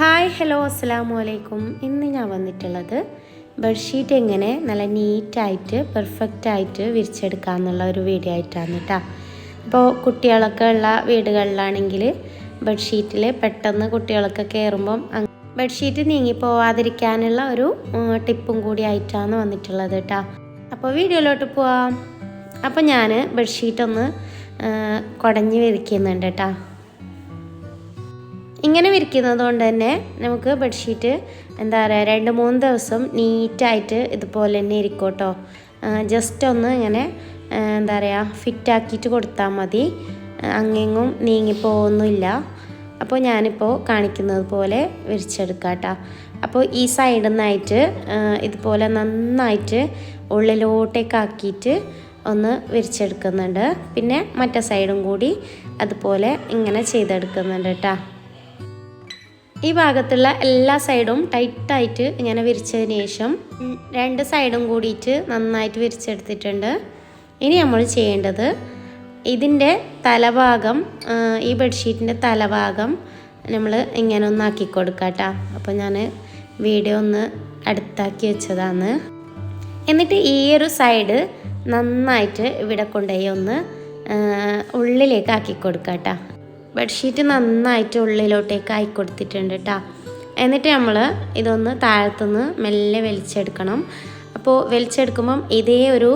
Hi hello അസ്സാം വലൈക്കും ഇന്ന് ഞാൻ വന്നിട്ടുള്ളത് ബെഡ്ഷീറ്റ് എങ്ങനെ നല്ല നീറ്റായിട്ട് പെർഫെക്റ്റായിട്ട് വിരിച്ചെടുക്കുക എന്നുള്ള ഒരു വീഡിയോ ആയിട്ടാണ് കേട്ടോ അപ്പോൾ കുട്ടികളൊക്കെ ഉള്ള വീടുകളിലാണെങ്കിൽ ബെഡ്ഷീറ്റിൽ പെട്ടെന്ന് കുട്ടികളൊക്കെ കയറുമ്പം ബെഡ്ഷീറ്റ് നീങ്ങി പോവാതിരിക്കാനുള്ള ഒരു ടിപ്പും കൂടി ആയിട്ടാണ് വന്നിട്ടുള്ളത് കേട്ടോ അപ്പോൾ വീഡിയോയിലോട്ട് പോവാം. അപ്പോൾ ഞാൻ ബെഡ്ഷീറ്റ് ഒന്ന് കുടഞ്ഞ് വിരിക്കുന്നുണ്ട് കേട്ടോ ഇങ്ങനെ വിരിക്കുന്നത് കൊണ്ട് തന്നെ നമുക്ക് ബെഡ്ഷീറ്റ് എന്താ പറയുക രണ്ട് മൂന്ന് ദിവസം നീറ്റായിട്ട് ഇതുപോലെ തന്നെ ഇരിക്കും കേട്ടോ ജസ്റ്റ് ഒന്ന് ഇങ്ങനെ എന്താ പറയുക ഫിറ്റാക്കിയിട്ട് കൊടുത്താൽ മതി. അങ്ങെങ്ങും നീങ്ങിപ്പോകുന്നില്ല അപ്പോൾ ഞാനിപ്പോൾ കാണിക്കുന്നത് പോലെ വിരിച്ചെടുക്കാം കേട്ടോ അപ്പോൾ ഈ സൈഡിൽ നിന്നായിട്ട് ഇതുപോലെ നന്നായിട്ട് ഉള്ളിലോട്ടേക്ക് ആക്കിയിട്ട് ഒന്ന് വിരിച്ചെടുക്കുന്നുണ്ട്. പിന്നെ മറ്റേ സൈഡും കൂടി അതുപോലെ ഇങ്ങനെ ചെയ്തെടുക്കുന്നുണ്ട് കേട്ടോ ഈ ഭാഗത്തുള്ള എല്ലാ സൈഡും ടൈറ്റായിട്ട് ഇങ്ങനെ വിരിച്ചതിന് ശേഷം രണ്ട് സൈഡും കൂടിയിട്ട് നന്നായിട്ട് വിരിച്ചെടുത്തിട്ടുണ്ട്. ഇനി നമ്മൾ ചെയ്യേണ്ടത് ഇതിന്റെ തലഭാഗം ഈ ബെഡ്ഷീറ്റിന്റെ തലഭാഗം നമ്മൾ ഇങ്ങനെ ഒന്ന് ആക്കി കൊടുക്കാം അപ്പോൾ ഞാൻ വീഡിയോ ഒന്ന് അടുത്താക്കി വെച്ചതാണ്. എന്നിട്ട് ഈ ഒരു സൈഡ് നന്നായിട്ട് ഇവിടെ കൊണ്ടുപോയി ഒന്ന് ഉള്ളിലേക്ക് ആക്കി കൊടുക്കാം കേട്ടോ. ബെഡ്ഷീറ്റ് നന്നായിട്ട് ഉള്ളിലോട്ടേക്ക് ആയി കൊടുത്തിട്ടുണ്ട് കേട്ടോ എന്നിട്ട് നമ്മൾ ഇതൊന്ന് താഴത്തുനിന്ന് മെല്ലെ വലിച്ചെടുക്കണം. അപ്പോൾ വലിച്ചെടുക്കുമ്പം ഇതേ ഒരു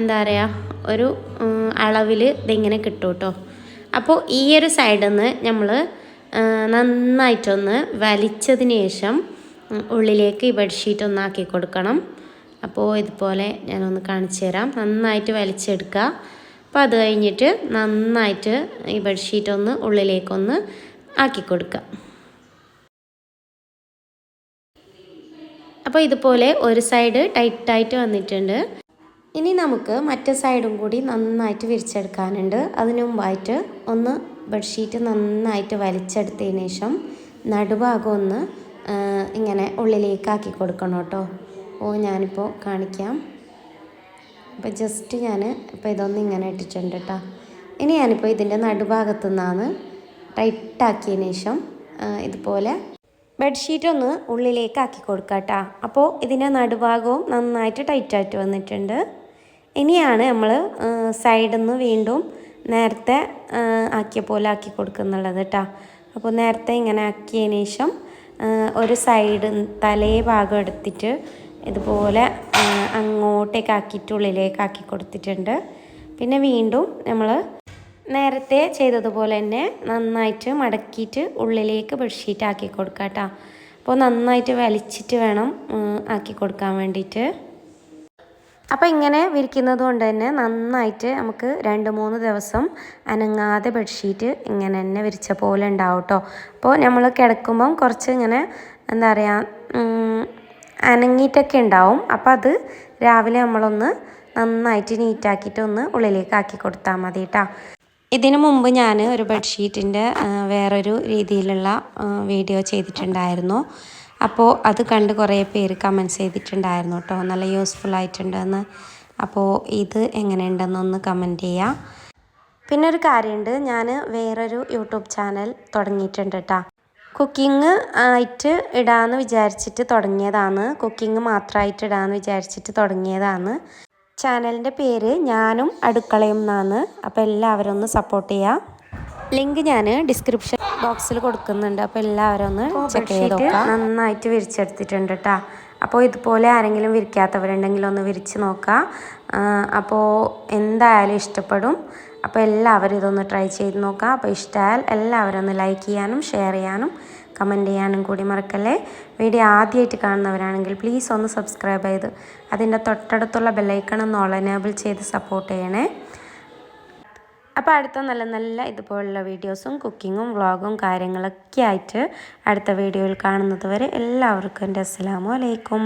എന്താ പറയുക ഒരു അളവിൽ ഇതിങ്ങനെ കിട്ടും കേട്ടോ അപ്പോൾ ഈ ഒരു സൈഡിൽ നിന്ന് നമ്മൾ നന്നായിട്ടൊന്ന് വലിച്ചതിന് ശേഷം ഉള്ളിലേക്ക് ഈ ബെഡ്ഷീറ്റ് ഒന്ന് ആക്കി കൊടുക്കണം. അപ്പോൾ ഇതുപോലെ ഞാനൊന്ന് കാണിച്ചു തരാം നന്നായിട്ട് വലിച്ചെടുക്കുക. അപ്പോൾ അത് കഴിഞ്ഞിട്ട് നന്നായിട്ട് ഈ ബെഡ്ഷീറ്റ് ഒന്ന് ഉള്ളിലേക്കൊന്ന് ആക്കി കൊടുക്കുക അപ്പോൾ ഇതുപോലെ ഒരു സൈഡ് ടൈറ്റായിട്ട് വന്നിട്ടുണ്ട്. ഇനി നമുക്ക് മറ്റേ സൈഡും കൂടി നന്നായിട്ട് വിരിച്ചെടുക്കാനുണ്ട്. അതിനു മുമ്പായിട്ട് ഒന്ന് ബെഡ്ഷീറ്റ് നന്നായിട്ട് വലിച്ചെടുത്തതിന് ശേഷം നടുഭാഗം ഒന്ന് ഇങ്ങനെ ഉള്ളിലേക്കാക്കി കൊടുക്കണം കേട്ടോ. ഓ ഞാനിപ്പോൾ കാണിക്കാം. അപ്പോൾ ജസ്റ്റ് ഞാൻ ഇപ്പോൾ ഇതൊന്ന് ഇങ്ങനെ ഇട്ടിട്ടുണ്ട് കേട്ടോ ഇനി ഞാനിപ്പോൾ ഇതിന്റെ നടുഭാഗത്തു നിന്നാണ് ടൈറ്റാക്കിയതിന് ശേഷം ഇതുപോലെ ബെഡ്ഷീറ്റ് ഒന്ന് ഉള്ളിലേക്ക് ആക്കി കൊടുക്കുക കേട്ടോ അപ്പോൾ ഇതിന്റെ നടുഭാഗവും നന്നായിട്ട് ടൈറ്റായിട്ട് വന്നിട്ടുണ്ട്. ഇനിയാണ് നമ്മൾ സൈഡിൽ നിന്ന് വീണ്ടും നേരത്തെ ആക്കിയ പോലെ ആക്കി കൊടുക്കുന്നുള്ളത് കേട്ടോ അപ്പോൾ നേരത്തെ ഇങ്ങനെ ആക്കിയതിന് ശേഷം ഒരു സൈഡ് തലേ ഭാഗം എടുത്തിട്ട് ഇതുപോലെ അങ്ങോട്ടേക്ക് ആക്കിയിട്ട് ഉള്ളിലേക്ക് ആക്കി കൊടുത്തിട്ടുണ്ട് പിന്നെ വീണ്ടും നമ്മൾ നേരത്തെ ചെയ്തതുപോലെ തന്നെ നന്നായിട്ട് മടക്കിയിട്ട് ഉള്ളിലേക്ക് ബെഡ്ഷീറ്റ് ആക്കി കൊടുക്കാം കേട്ടോ. അപ്പോൾ നന്നായിട്ട് വലിച്ചിട്ട് വേണം ആക്കി കൊടുക്കാൻ വേണ്ടിയിട്ട്. അപ്പോൾ ഇങ്ങനെ വിരിക്കുന്നത് കൊണ്ട് തന്നെ നന്നായിട്ട് നമുക്ക് രണ്ട് മൂന്ന് ദിവസം അനങ്ങാതെ ബെഡ്ഷീറ്റ് ഇങ്ങനെ തന്നെ വിരിച്ച പോലെ ഉണ്ടാവും കേട്ടോ. അപ്പോൾ നമ്മൾ കിടക്കുമ്പം കുറച്ച് ഇങ്ങനെ എന്താ പറയുക അനങ്ങിയിട്ടൊക്കെ ഉണ്ടാവും. അപ്പോൾ അത് രാവിലെ നമ്മളൊന്ന് നന്നായിട്ട് നീറ്റാക്കിയിട്ട് ഒന്ന് ഉള്ളിലേക്ക് ആക്കി കൊടുത്താൽ മതി കേട്ടോ ഇതിനു മുമ്പ് ഞാൻ ഒരു ബെഡ്ഷീറ്റിന്റെ വേറൊരു രീതിയിലുള്ള വീഡിയോ ചെയ്തിട്ടുണ്ടായിരുന്നു. അപ്പോൾ അത് കണ്ട് കുറേ പേര് കമന്റ്സ് ചെയ്തിട്ടുണ്ടായിരുന്നു കേട്ടോ നല്ല യൂസ്ഫുൾ ആയിട്ടുണ്ടെന്ന്. അപ്പോൾ ഇത് എങ്ങനെയുണ്ടെന്നൊന്ന് കമന്റ് ചെയ്യാം. പിന്നെ ഒരു കാര്യമുണ്ട് ഞാൻ വേറൊരു യൂട്യൂബ് ചാനൽ തുടങ്ങിയിട്ടുണ്ട് കേട്ടോ കുക്കിംഗ് ആയിട്ട് ഇടാമെന്ന് വിചാരിച്ചിട്ട് തുടങ്ങിയതാണ്. കുക്കിംഗ് മാത്രമായിട്ട് ഇടാമെന്ന് വിചാരിച്ചിട്ട് തുടങ്ങിയതാണ്. ചാനലിന്റെ പേര് ഞാനും അടുക്കളയും എന്നാണ്. അപ്പോൾ എല്ലാവരും ഒന്ന് സപ്പോർട്ട് ചെയ്യുക ലിങ്ക് ഞാൻ ഡിസ്ക്രിപ്ഷൻ ബോക്സിൽ കൊടുക്കുന്നുണ്ട്. അപ്പോൾ എല്ലാവരും ഒന്ന് ചെക്ക് ചെയ്ത് നോക്കാം. നന്നായിട്ട് വിരിച്ചെടുത്തിട്ടുണ്ട് കേട്ടോ അപ്പോൾ ഇതുപോലെ ആരെങ്കിലും വിരിക്കാത്തവരുണ്ടെങ്കിൽ ഒന്ന് വിരിച്ച് നോക്കുക. അപ്പോൾ എന്തായാലും ഇഷ്ടപ്പെടും. അപ്പോൾ എല്ലാവരും ഇതൊന്ന് ട്രൈ ചെയ്ത് നോക്കുക. അപ്പോൾ ഇഷ്ടമായാൽ എല്ലാവരും ഒന്ന് ലൈക്ക് ചെയ്യാനും ഷെയർ ചെയ്യാനും കമന്റ് ചെയ്യാനും കൂടി മറക്കല്ലേ? വീഡിയോ ആദ്യമായിട്ട് കാണുന്നവരാണെങ്കിൽ പ്ലീസ് ഒന്ന് സബ്സ്ക്രൈബ് ചെയ്ത് അതിന്റെ തൊട്ടടുത്തുള്ള ബെല്ലൈക്കൺ ഒന്ന് ഓൾ എനേബിൾ ചെയ്ത് സപ്പോർട്ട് ചെയ്യണേ. അപ്പോൾ അടുത്ത നല്ല നല്ല ഇതുപോലുള്ള വീഡിയോസും കുക്കിങ്ങും വ്ളോഗും കാര്യങ്ങളൊക്കെ ആയിട്ട് അടുത്ത വീഡിയോയിൽ കാണുന്നത് വരെ എല്ലാവർക്കും എന്റെ അസ്സലാമു അലൈക്കും.